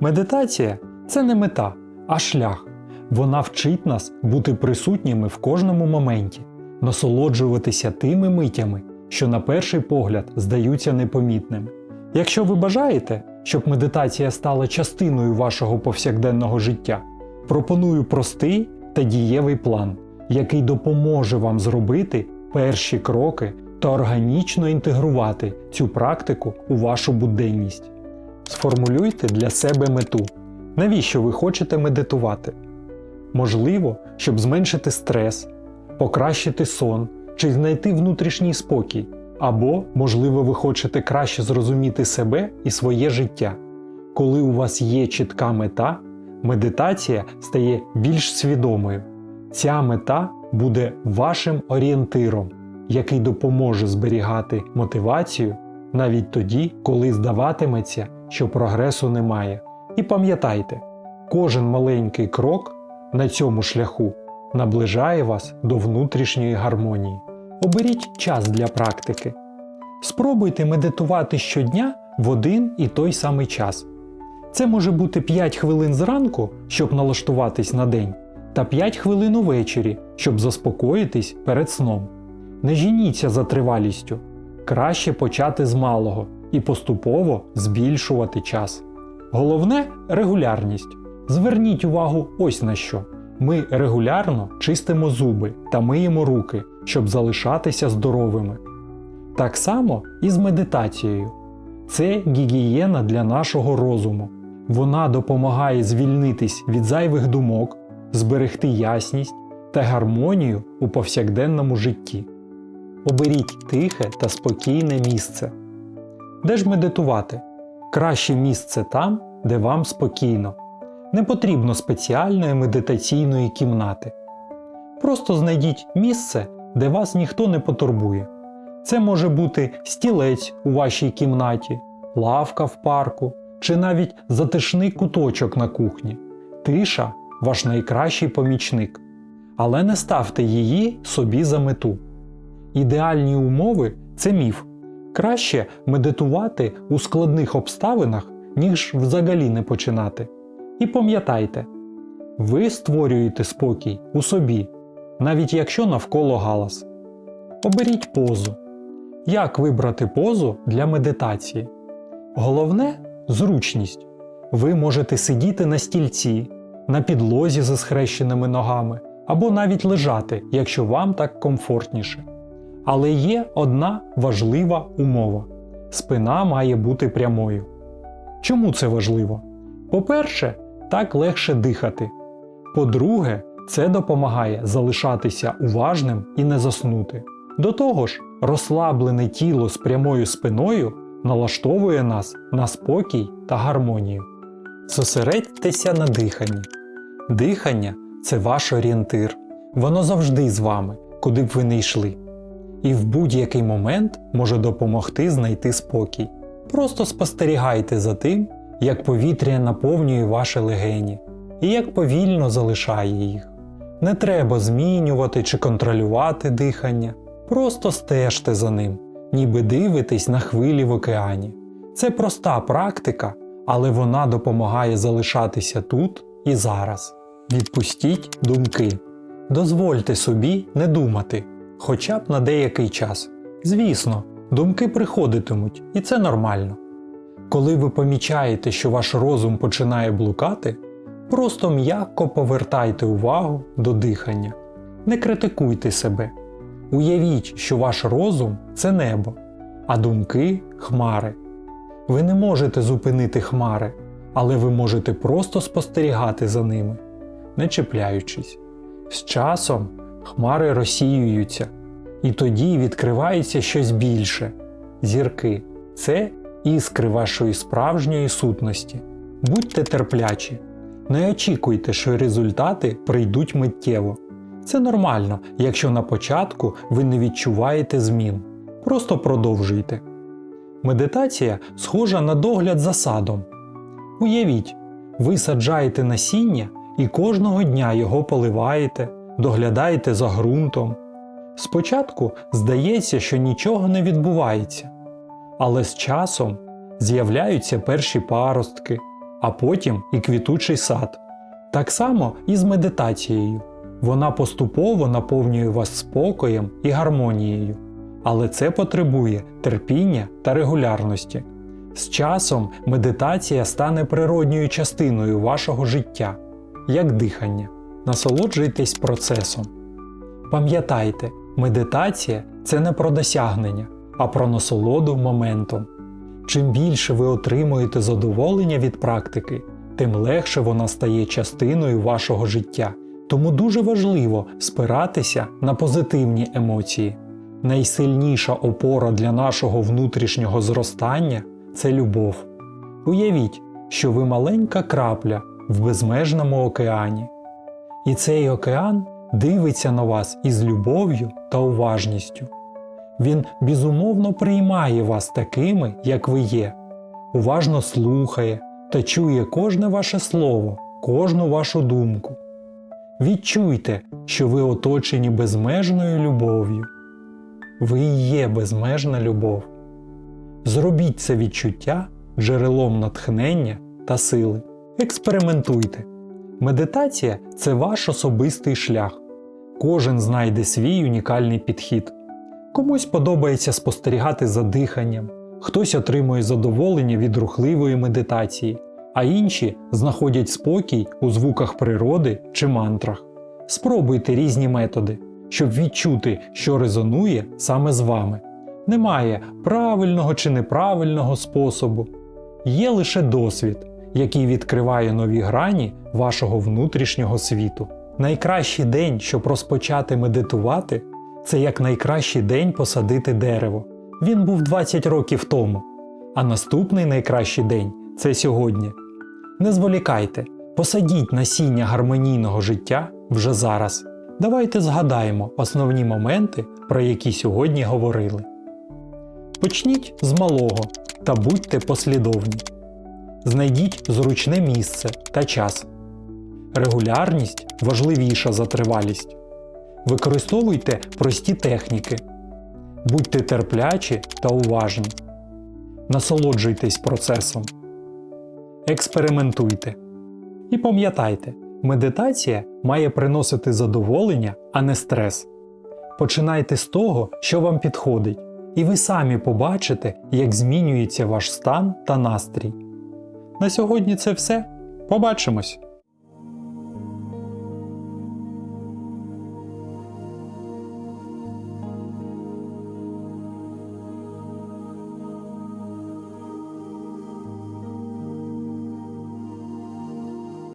Медитація це не мета, а шлях. Вона вчить нас бути присутніми в кожному моменті, насолоджуватися тими митями, що на перший погляд здаються непомітними. Якщо ви бажаєте, щоб медитація стала частиною вашого повсякденного життя, пропоную простий та дієвий план, який допоможе вам зробити перші кроки та органічно інтегрувати цю практику у вашу буденність. Сформулюйте для себе мету. Навіщо ви хочете медитувати? Можливо, щоб зменшити стрес, покращити сон чи знайти внутрішній спокій. Або, можливо, ви хочете краще зрозуміти себе і своє життя. Коли у вас є чітка мета, медитація стає більш свідомою. Ця мета буде вашим орієнтиром, який допоможе зберігати мотивацію навіть тоді, коли здаватиметься, що прогресу немає. І пам'ятайте, кожен маленький крок на цьому шляху наближає вас до внутрішньої гармонії. Оберіть час для практики. Спробуйте медитувати щодня в один і той самий час. Це може бути 5 хвилин зранку, щоб налаштуватись на день, та 5 хвилин увечері, щоб заспокоїтись перед сном. Не жініться за тривалістю. Краще почати з малого і поступово збільшувати час. Головне регулярність. Зверніть увагу ось на що. Ми регулярно чистимо зуби та миємо руки, щоб залишатися здоровими. Так само і з медитацією. Це гігієна для нашого розуму. Вона допомагає звільнитись від зайвих думок, зберегти ясність та гармонію у повсякденному житті. Оберіть тихе та спокійне місце. Де ж медитувати? Краще місце там, де вам спокійно. Не потрібно спеціальної медитаційної кімнати. Просто знайдіть місце, де вас ніхто не потурбує. Це може бути стілець у вашій кімнаті, лавка в парку чи навіть затишний куточок на кухні. Тиша ваш найкращий помічник. Але не ставте її собі за мету. Ідеальні умови це міф. Краще медитувати у складних обставинах, ніж взагалі не починати. І пам'ятайте, ви створюєте спокій у собі, навіть якщо навколо галас. Оберіть позу. Як вибрати позу для медитації? Головне зручність. Ви можете сидіти на стільці, на підлозі за схрещеними ногами, або навіть лежати, якщо вам так комфортніше. Але є одна важлива умова: спина має бути прямою. Чому це важливо? По-перше, так легше дихати. По-друге, це допомагає залишатися уважним і не заснути. До того ж, розслаблене тіло з прямою спиною налаштовує нас на спокій та гармонію. Зосередьтеся на диханні. Дихання це ваш орієнтир. Воно завжди з вами, куди б ви не йшли. І в будь-який момент може допомогти знайти спокій. Просто спостерігайте за тим, як повітря наповнює ваші легені і як повільно залишає їх. Не треба змінювати чи контролювати дихання, просто стежте за ним, ніби дивитесь на хвилі в океані. Це проста практика, але вона допомагає залишатися тут і зараз. Відпустіть думки. Дозвольте собі не думати, хоча б на деякий час. Звісно, думки приходитимуть, і це нормально. Коли ви помічаєте, що ваш розум починає блукати, просто м'яко повертайте увагу до дихання. Не критикуйте себе. Уявіть, що ваш розум це небо, а думки хмари. Ви не можете зупинити хмари, але ви можете просто спостерігати за ними, не чіпляючись. З часом хмари розсіюються, і тоді відкривається щось більше. Зірки це іскри вашої справжньої сутності. Будьте терплячі, не очікуйте, що результати прийдуть миттєво. Це нормально, якщо на початку ви не відчуваєте змін. Просто продовжуйте. Медитація схожа на догляд за садом. Уявіть, ви саджаєте насіння і кожного дня його поливаєте, доглядаєте за ґрунтом. Спочатку здається, що нічого не відбувається, але з часом з'являються перші паростки, а потім і квітучий сад. Так само і з медитацією. Вона поступово наповнює вас спокоєм і гармонією. Але це потребує терпіння та регулярності. З часом медитація стане природньою частиною вашого життя, як дихання. Насолоджуйтесь процесом. Пам'ятайте, медитація це не про досягнення, а про насолоду моментом. Чим більше ви отримуєте задоволення від практики, тим легше вона стає частиною вашого життя. Тому дуже важливо спиратися на позитивні емоції. Найсильніша опора для нашого внутрішнього зростання це любов. Уявіть, що ви маленька крапля в безмежному океані. І цей океан дивиться на вас із любов'ю та уважністю. Він безумовно приймає вас такими, як ви є, уважно слухає та чує кожне ваше слово, кожну вашу думку. Відчуйте, що ви оточені безмежною любов'ю. Ви і є безмежна любов. Зробіть це відчуття джерелом натхнення та сили. Експериментуйте. Медитація це ваш особистий шлях. Кожен знайде свій унікальний підхід. Комусь подобається спостерігати за диханням, хтось отримує задоволення від рухливої медитації, а інші знаходять спокій у звуках природи чи мантрах. Спробуйте різні методи, щоб відчути, що резонує саме з вами. Немає правильного чи неправильного способу. Є лише досвід, який відкриває нові грані вашого внутрішнього світу. Найкращий день, щоб розпочати медитувати, це як найкращий день посадити дерево. Він був 20 років тому. А наступний найкращий день це сьогодні. Не зволікайте, посадіть насіння гармонійного життя вже зараз. Давайте згадаємо основні моменти, про які сьогодні говорили. Почніть з малого та будьте послідовні. Знайдіть зручне місце та час. Регулярність важливіша за тривалість. Використовуйте прості техніки. Будьте терплячі та уважні. Насолоджуйтесь процесом. Експериментуйте. І пам'ятайте, медитація має приносити задоволення, а не стрес. Починайте з того, що вам підходить, і ви самі побачите, як змінюється ваш стан та настрій. На сьогодні це все. Побачимось!